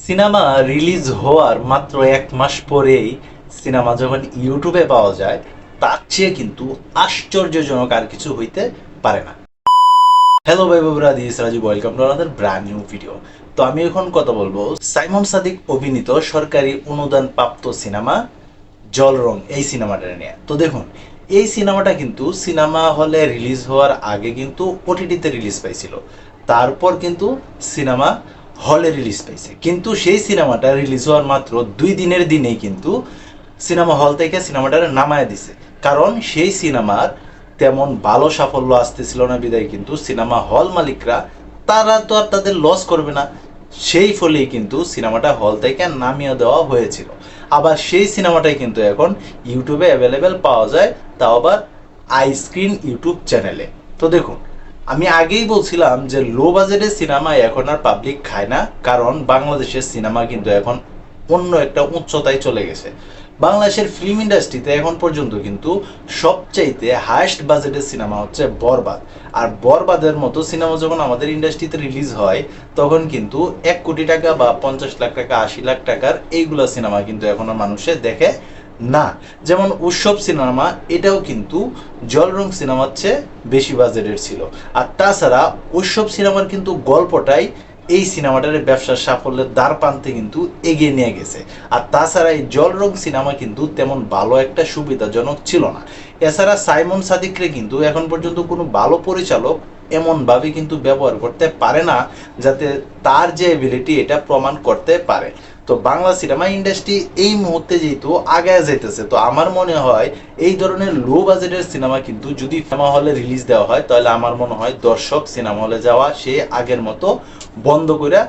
Cinema release হওয়ার মাত্র এক মাস পরেই সিনেমা যখন ইউটিউবে পাওয়া যায়, তার চেয়ে কিন্তু আশ্চর্যজনক আর কিছু হইতে পারে না। হ্যালো ভাই বাবুরা this Rajib welcome to another brand new video তো আমি এখন কথা বলব সাইমন সাদিক অভিনীত সরকারি অনুদান প্রাপ্ত সিনেমা জলরং, এই সিনেমাটা নিয়ে। তো দেখুন, এই সিনেমাটা কিন্তু সিনেমা হলে রিলিজ হওয়ার আগে কিন্তু ওটিটিতে রিলিজ পাইছিল। তারপর কিন্তু সিনেমা হলে রিলিজ পাইছে। কিন্তু সেই সিনেমাটা রিলিজ হওয়ার মাত্র দুই দিনের দিনেই কিন্তু সিনেমা হল থেকে সিনেমাটা নামায় দিছে। কারণ সেই সিনেমার তেমন ভালো সাফল্য আসতেছিল না বিদায়, কিন্তু সিনেমা হল মালিকরা, তারা তো আর তাদের লস করবে না। সেই ফলেই কিন্তু সিনেমাটা হল থেকে নামিয়ে দেওয়া হয়েছিল। আবার সেই সিনেমাটাই কিন্তু এখন ইউটিউবে অ্যাভেলেবেল পাওয়া যায়, তাও আবার আইস্ক্রিন ইউটিউব চ্যানেলে তো দেখুন আমি আগেই বলছিলাম যে লো বাজেটের সিনেমা এখন আর পাবলিক খায় না, কারণ বাংলাদেশের সিনেমা কিন্তু এখন অন্য একটা উচ্চতায় চলে গেছে। বাংলাদেশের ফিল্ম ইন্ডাস্ট্রিতে এখন পর্যন্ত কিন্তু সবচাইতে হায়েস্ট বাজেটের সিনেমা হচ্ছে বরবাদ। আর বরবাদের মতো সিনেমা যখন আমাদের ইন্ডাস্ট্রিতে রিলিজ হয়, তখন কিন্তু এক কোটি টাকা বা পঞ্চাশ লাখ টাকা, আশি লাখ টাকার এইগুলো সিনেমা কিন্তু এখন মানুষে দেখে না। যেমন উৎসব সিনেমা, এটাও কিন্তু জলরং সিনেমার চেয়ে বেশি বাজেটের ছিল। আর তাছাড়া উৎসব সিনেমার কিন্তু গল্পটাই এই সিনেমাটার ব্যবসার সাফল্যের দ্বার প্রান্তে কিন্তু এগিয়ে নিয়ে গেছে। আর তাছাড়া এই জলরং সিনেমা কিন্তু তেমন ভালো একটা সুবিধাজনক ছিল না। এছাড়া সাইমন সাদিকরে কিন্তু এখন পর্যন্ত কোনো ভালো পরিচালক এমনভাবে কিন্তু ব্যবহার করতে পারে না, যাতে তার যে এবিলিটি এটা প্রমাণ করতে পারে। তো বাংলা সিনেমা ইন্ডাস্ট্রি এই মুহূর্তে যেহেতু আগে যেতেছে তো আমার মনে হয় এই ধরনের লো বাজেটের সিনেমা কিন্তু যদি সিনেমা হলে রিলিজ দেওয়া হয়, তাহলে আমার মনে হয় দর্শক সিনেমা হলে যাওয়া সে আগের মতো বন্ধ করে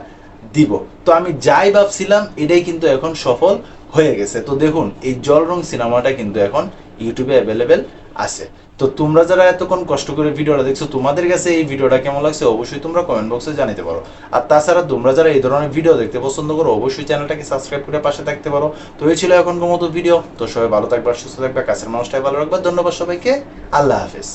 দিব। তো আমি যাই ভাবছিলাম, এটাই কিন্তু এখন সফল হয়ে গেছে। তো দেখুন, এই জল রং সিনেমাটা কিন্তু এখন ইউটিউবে অ্যাভেলেবেল আছে। তো তোমরা যারা এতক্ষণ কষ্ট করে ভিডিওটা দেখছ, তোমাদের কাছে এই ভিডিওটা কেমন লাগছে অবশ্যই তোমরা কমেন্ট বক্সে জানাতে পারো। আর তাছাড়া তোমরা যারা এই ধরনের ভিডিও দেখতে পছন্দ করো, অবশ্যই চ্যানেলটাকে সাবস্ক্রাইব করে পাশে থাকতে পারো। তো এই ছিল এখনকার মতো ভিডিও তো সবাই ভালো থাকবে, সুস্থ থাকবে, কাছের মানুষটাই ভালো রাখবে। ধন্যবাদ সবাইকে। আল্লাহ হাফেজ।